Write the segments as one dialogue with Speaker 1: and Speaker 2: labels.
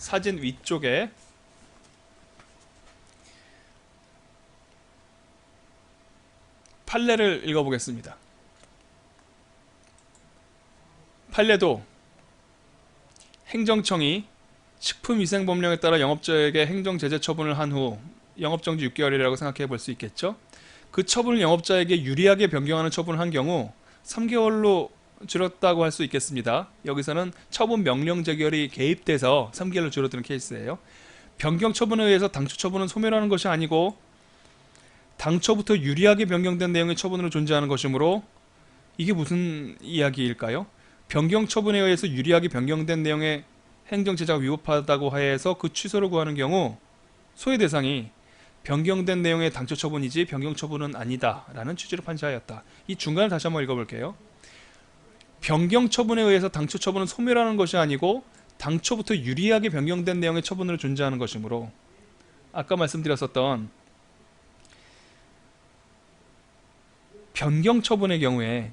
Speaker 1: 사진 위쪽에 판례를 읽어보겠습니다. 판례도 행정청이 식품위생법령에 따라 영업자에게 행정제재 처분을 한 후 영업정지 6개월이라고 생각해 볼 수 있겠죠. 그 처분을 영업자에게 유리하게 변경하는 처분을 한 경우 3개월로 줄었다고 할 수 있겠습니다. 여기서는 처분 명령 재결이 개입돼서 3개월로 줄어드는 케이스예요. 변경 처분에 의해서 당초 처분은 소멸하는 것이 아니고 당초부터 유리하게 변경된 내용의 처분으로 존재하는 것이므로 이게 무슨 이야기일까요? 변경 처분에 의해서 유리하게 변경된 내용의 행정 제재가 위법하다고 하여서 그 취소를 구하는 경우 소외 대상이 변경된 내용의 당초 처분이지 변경 처분은 아니다라는 취지로 판시하였다. 이 중간을 다시 한번 읽어볼게요. 변경 처분에 의해서 당초 처분은 소멸하는 것이 아니고 당초부터 유리하게 변경된 내용의 처분으로 존재하는 것이므로 아까 말씀드렸었던 변경 처분의 경우에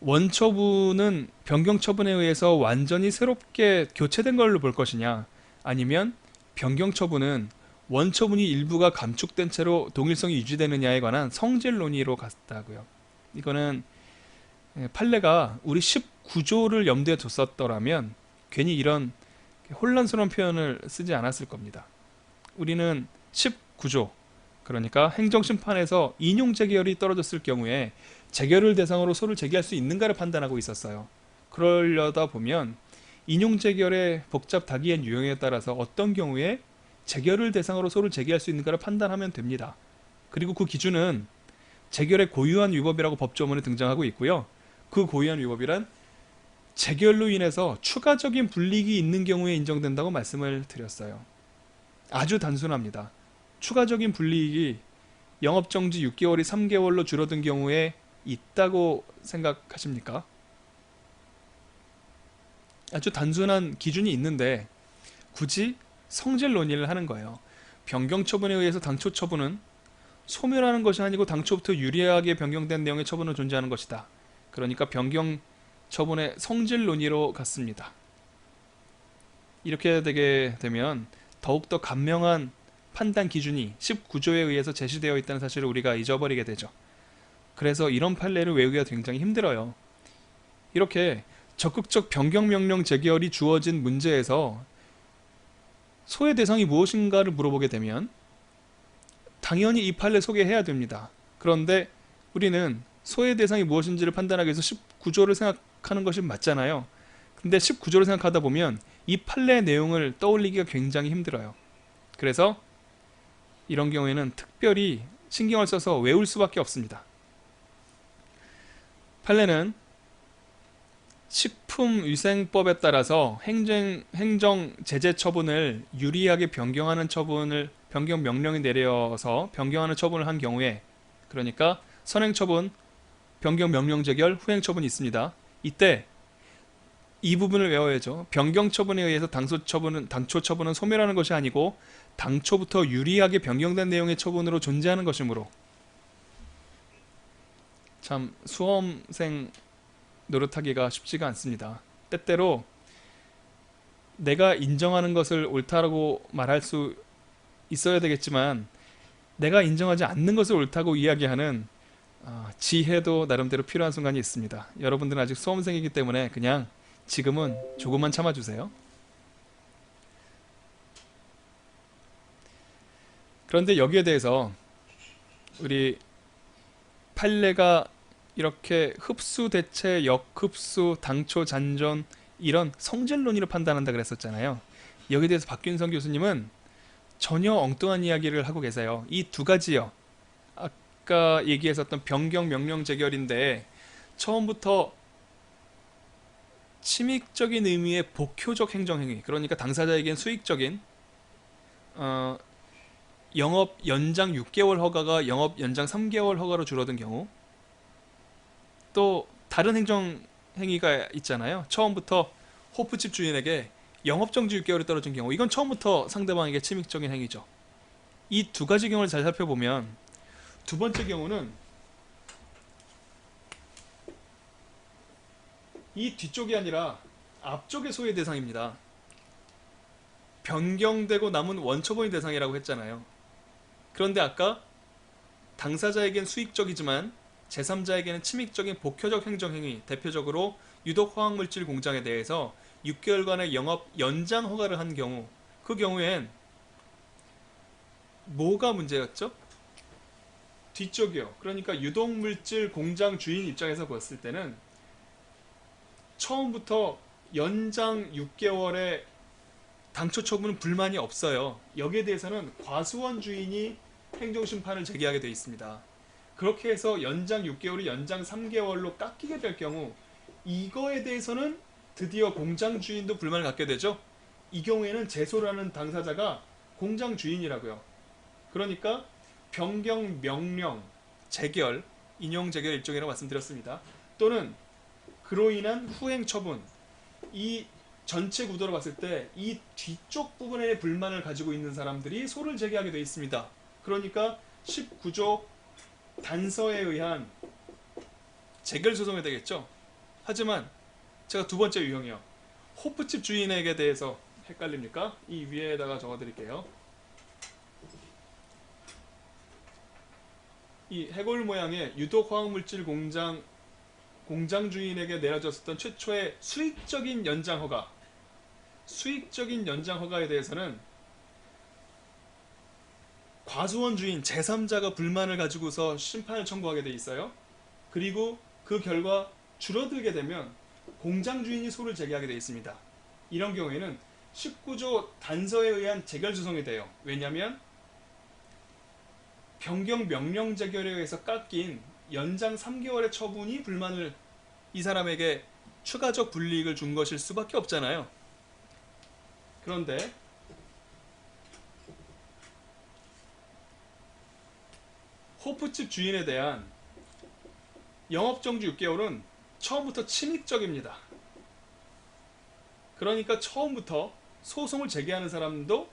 Speaker 1: 원처분은 변경 처분에 의해서 완전히 새롭게 교체된 걸로 볼 것이냐 아니면 변경 처분은 원처분이 일부가 감축된 채로 동일성이 유지되느냐에 관한 성질 논의로 갔다고요. 이거는 예, 판례가 우리 19조를 염두에 뒀었더라면 괜히 이런 혼란스러운 표현을 쓰지 않았을 겁니다. 우리는 19조 그러니까 행정심판에서 인용 재결이 떨어졌을 경우에 재결을 대상으로 소를 제기할 수 있는가를 판단하고 있었어요. 그러려다 보면 인용 재결의 복잡 다기엔 유형에 따라서 어떤 경우에 재결을 대상으로 소를 제기할 수 있는가를 판단하면 됩니다. 그리고 그 기준은 재결의 고유한 위법이라고 법조문에 등장하고 있고요. 그 고유한 위법이란 재결로 인해서 추가적인 불이익이 있는 경우에 인정된다고 말씀을 드렸어요. 아주 단순합니다. 추가적인 불이익이 영업정지 6개월이 3개월로 줄어든 경우에 있다고 생각하십니까? 아주 단순한 기준이 있는데 굳이 성질 논의를 하는 거예요. 변경 처분에 의해서 당초 처분은 소멸하는 것이 아니고 당초부터 유리하게 변경된 내용의 처분으로 존재하는 것이다. 그러니까 변경 처분의 성질 논의로 갔습니다. 이렇게 되게 되면 더욱더 간명한 판단 기준이 19조에 의해서 제시되어 있다는 사실을 우리가 잊어버리게 되죠. 그래서 이런 판례를 외우기가 굉장히 힘들어요. 이렇게 적극적 변경 명령 재결이 주어진 문제에서 소외 대상이 무엇인가를 물어보게 되면 당연히 이 판례 소개해야 됩니다. 그런데 우리는 소외 대상이 무엇인지를 판단하기 위해서 19조를 생각하는 것이 맞잖아요. 근데 19조를 생각하다 보면 이 판례 내용을 떠올리기가 굉장히 힘들어요. 그래서 이런 경우에는 특별히 신경을 써서 외울 수밖에 없습니다. 판례는 식품위생법에 따라서 행정, 행정 제재 처분을 유리하게 변경하는 처분을 변경 명령이 내려서 변경하는 처분을 한 경우에 그러니까 선행 처분, 변경 명령 재결, 후행 처분이 있습니다. 이때 이 부분을 외워야죠. 변경 처분에 의해서 당초 처분은 당초 처분은 소멸하는 것이 아니고 당초부터 유리하게 변경된 내용의 처분으로 존재하는 것이므로 참 수험생 노릇하기가 쉽지가 않습니다. 때때로 내가 인정하는 것을 옳다라고 말할 수 있어야 되겠지만 내가 인정하지 않는 것을 옳다고 이야기하는 어, 지혜도 나름대로 필요한 순간이 있습니다. 여러분들은 아직 수험생이기 때문에 그냥 지금은 조금만 참아주세요. 그런데 여기에 대해서 우리 판례가 이렇게 흡수 대체 역흡수 당초 잔존 이런 성질 논의로 판단한다 그랬었잖아요. 여기에 대해서 박균성 교수님은 전혀 엉뚱한 이야기를 하고 계세요. 이 두 가지요. 아까 얘기했었던 변경 명령 재결인데 처음부터 침익적인 의미의 복효적 행정행위 그러니까 당사자에겐 수익적인 어, 영업 연장 6개월 허가가 영업 연장 3개월 허가로 줄어든 경우 또 다른 행정 행위가 있잖아요. 처음부터 호프집 주인에게 영업정지 6개월이 떨어진 경우 이건 처음부터 상대방에게 침익적인 행위죠. 이 두 가지 경우를 잘 살펴보면 두 번째 경우는 이 뒤쪽이 아니라 앞쪽의 소외 대상입니다. 변경되고 남은 원처분이 대상이라고 했잖아요. 그런데 아까 당사자에겐 수익적이지만 제3자에게는 침익적인 복효적 행정행위, 대표적으로 유독 화학물질 공장에 대해서 6개월간의 영업 연장 허가를 한 경우 그 경우엔 뭐가 문제였죠? 뒤쪽이요. 그러니까 유독물질 공장 주인 입장에서 봤을 때는 처음부터 연장 6개월의 당초 처분은 불만이 없어요. 여기에 대해서는 과수원 주인이 행정심판을 제기하게 되어 있습니다. 그렇게 해서 연장 6개월이 연장 3개월로 깎이게 될 경우 이거에 대해서는 드디어 공장 주인도 불만을 갖게 되죠. 이 경우에는 제소라는 당사자가 공장 주인이라고요. 그러니까 변경 명령 재결 인용 재결 일종이라고 말씀드렸습니다. 또는 그로 인한 후행 처분 이 전체 구도로 봤을 때 이 뒤쪽 부분에 불만을 가지고 있는 사람들이 소를 제기하게 되어 있습니다. 그러니까 19조 단서에 의한 재결 소송이 되겠죠. 하지만 제가 두 번째 유형이요. 호프집 주인에게 대해서 헷갈립니까? 이 위에다가 적어드릴게요. 이 해골 모양의 유독 화학물질 공장 공장 주인에게 내려졌었던 최초의 수익적인 연장 허가 수익적인 연장 허가에 대해서는 과수원 주인 제3자가 불만을 가지고서 심판을 청구하게 돼 있어요. 그리고 그 결과 줄어들게 되면 공장 주인이 소를 제기하게 돼 있습니다. 이런 경우에는 19조 단서에 의한 재결 소송이 돼요. 왜냐하면 변경 명령 재결에 의해서 깎인 연장 3개월의 처분이 불만을 이 사람에게 추가적 불이익을 준 것일 수밖에 없잖아요. 그런데 호프집 주인에 대한 영업정지 6개월은 처음부터 침익적입니다. 그러니까 처음부터 소송을 제기하는 사람도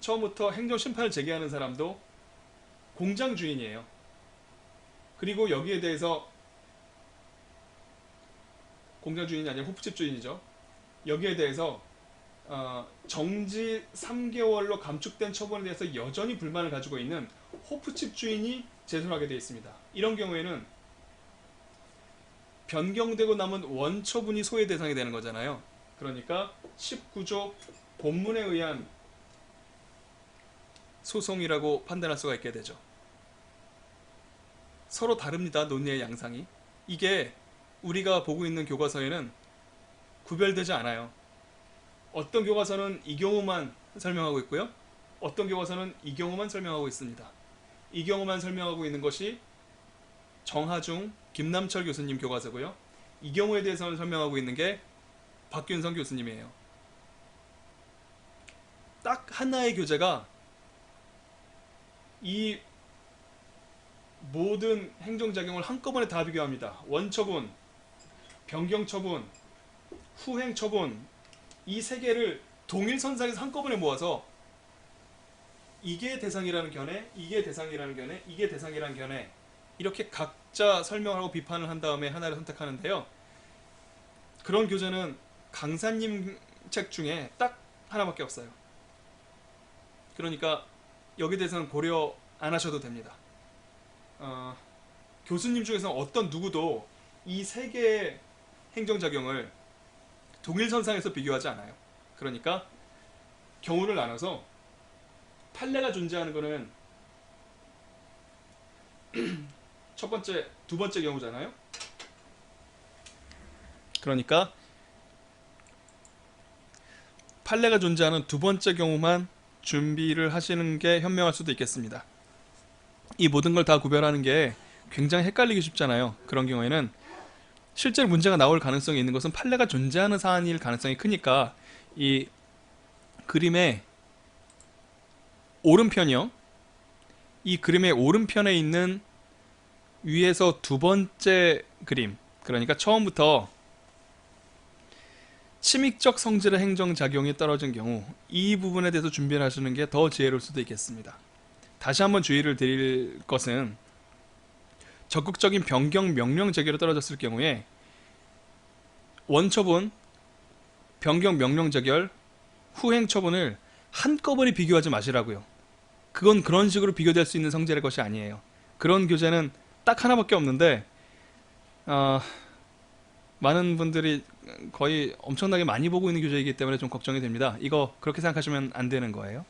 Speaker 1: 처음부터 행정심판을 제기하는 사람도 공장 주인이에요. 그리고 여기에 대해서 공장 주인이 아니라 호프집 주인이죠. 여기에 대해서 어, 정지 3개월로 감축된 처분에 대해서 여전히 불만을 가지고 있는 호프집 주인이 제소를 하게 되어 있습니다. 이런 경우에는 변경되고 남은 원처분이 소외 대상이 되는 거잖아요. 그러니까 19조 본문에 의한 소송이라고 판단할 수가 있게 되죠. 서로 다릅니다. 논리의 양상이. 이게 우리가 보고 있는 교과서에는 구별되지 않아요. 어떤 교과서는 이 경우만 설명하고 있고요. 어떤 교과서는 이 경우만 설명하고 있습니다. 이 경우만 설명하고 있는 것이 정하중 김남철 교수님 교과서고요. 이 경우에 대해서는 설명하고 있는 게 박균성 교수님이에요. 딱 하나의 교재가 이 모든 행정작용을 한꺼번에 다 비교합니다. 원처분, 변경처분, 후행처분 이 세 개를 동일선상에서 한꺼번에 모아서 이게 대상이라는 견해, 이게 대상이라는 견해, 이게 대상이라는 견해 이렇게 각자 설명하고 비판을 한 다음에 하나를 선택하는데요. 그런 교재는 강사님 책 중에 딱 하나밖에 없어요. 그러니까 여기 대해서는 고려 안 하셔도 됩니다. 어, 교수님 중에서 어떤 누구도 이 세 개의 행정작용을 동일선상에서 비교하지 않아요. 그러니까 경우를 나눠서 판례가 존재하는 것은 첫 번째, 두 번째 경우잖아요. 그러니까 판례가 존재하는 두 번째 경우만 준비를 하시는 게 현명할 수도 있겠습니다. 이 모든 걸 다 구별하는 게 굉장히 헷갈리기 쉽잖아요. 그런 경우에는 실제로 문제가 나올 가능성이 있는 것은 판례가 존재하는 사안일 가능성이 크니까 이 그림의 오른편이요. 이 그림의 오른편에 있는 위에서 두 번째 그림, 그러니까 처음부터 침익적 성질의 행정작용이 떨어진 경우 이 부분에 대해서 준비를 하시는 게 더 지혜로울 수도 있겠습니다. 다시 한번 주의를 드릴 것은 적극적인 변경 명령 제기로 떨어졌을 경우에 원처분, 변경 명령 제결, 후행 처분을 한꺼번에 비교하지 마시라고요. 그건 그런 식으로 비교될 수 있는 성질의 것이 아니에요. 그런 교재는 딱 하나밖에 없는데 어, 많은 분들이 거의 엄청나게 많이 보고 있는 교재이기 때문에 좀 걱정이 됩니다. 이거 그렇게 생각하시면 안 되는 거예요.